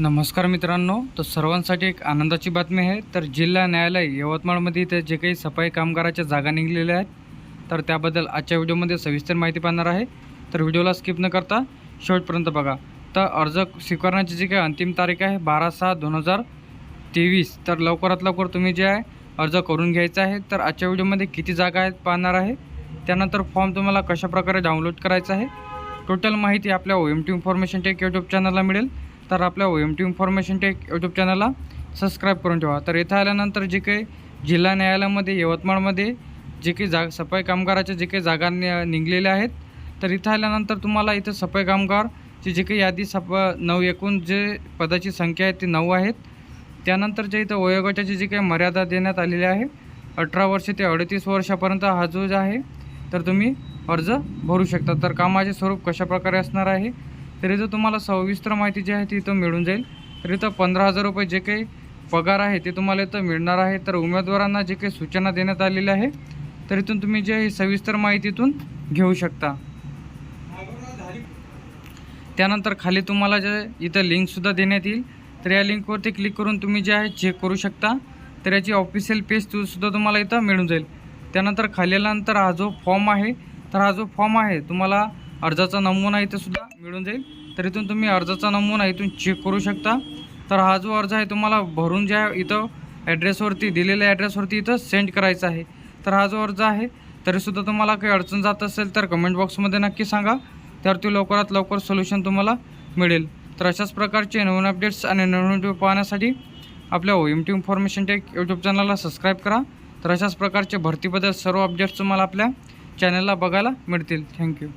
नमस्कार मित्रांनो तर सर्वांसाठी एक आनंदाची बातमी आहे. तर जिल्हा न्यायालय यवतमाळमध्ये इथे जे काही सफाई कामगाराच्या जागा निघलेल्या आहेत तर त्याबद्दल आजच्या व्हिडिओमध्ये सविस्तर माहिती पाहणार आहे. तर व्हिडिओला स्किप न करता शेवटपर्यंत बघा. तर अर्ज स्वीकारण्याची जी काही अंतिम तारीख आहे बारा सहा दोन हजार तेवीस तर लवकरात लवकर तुम्ही जे आहे अर्ज करून घ्यायचा आहे. तर आजच्या व्हिडिओमध्ये किती जागा आहेत पाहणार आहे. त्यानंतर फॉर्म तुम्हाला कशाप्रकारे डाउनलोड करायचा आहे टोटल माहिती आपल्या O M T information tech YouTube चॅनलला मिळेल. तर आपल्या O M T information tech YouTube चॅनलला सबस्क्राईब करून ठेवा. तर इथं आल्यानंतर जे काही जिल्हा न्यायालयामध्ये यवतमाळमध्ये जे काही जाग सफाई कामगाराच्या जे काही जागा निघलेल्या आहेत तर इथं आल्यानंतर तुम्हाला इथं सफाई कामगारची जी काही यादी सप नऊ एकूण जे पदाची संख्या आहे ती नऊ आहेत. त्यानंतर जे इथं वयोगटाची जी काही मर्यादा देण्यात आलेली आहे अठरा वर्ष ते अडतीस वर्षापर्यंत हा जो आहे तर तुम्ही अर्ज भरू शकता. तर कामाचे स्वरूप कशाप्रकारे असणार आहे तर इथं तुम्हाला सविस्तर माहिती जी आहे ती इथं मिळून जाईल. तर इथं पंधरा हजार रुपये जे काही पगार आहे ते तुम्हाला इथं मिळणार आहे. तर उमेदवारांना जे काही सूचना देण्यात आलेल्या आहे तर इथून तुम्ही जे आहे सविस्तर माहितीतून घेऊ शकता. त्यानंतर खाली तुम्हाला जे इथं लिंकसुद्धा देण्यात येईल. तर या लिंकवरती क्लिक करून तुम्ही जे आहे चेक करू शकता. तर याची ऑफिशियल पेज सुद्धा तुम्हाला इथं मिळून जाईल. त्यानंतर खालील्यानंतर हा जो फॉर्म आहे तर हा जो फॉर्म आहे तुम्हाला अर्जाचा नमुना इथे सुद्धा मिळून जाईल. तर इथून तुम्ही अर्जाचा नमुना इथून चेक करू शकता. तर हा जो अर्ज आहे तुम्हाला भरून ज्या इथं ॲड्रेसवरती दिलेल्या ॲड्रेसवरती इथं सेंड करायचा आहे. तर हा जो अर्ज आहे तरीसुद्धा तुम्हाला काही अडचण जात असेल तर कमेंट बॉक्समध्ये नक्की सांगा. त्यावरती लवकरात लवकर सोल्युशन तुम्हाला मिळेल. तर अशाच प्रकारचे नवीन अपडेट्स आणि नवीन व्हिडिओ पाहण्यासाठी आपल्या O M T information tech YouTube चॅनलला सबस्क्राईब करा. तर अशाच प्रकारचे भरतीबद्दल सर्व अपडेट्स तुम्हाला आपल्या चॅनलला बघायला मिळतील. थँक्यू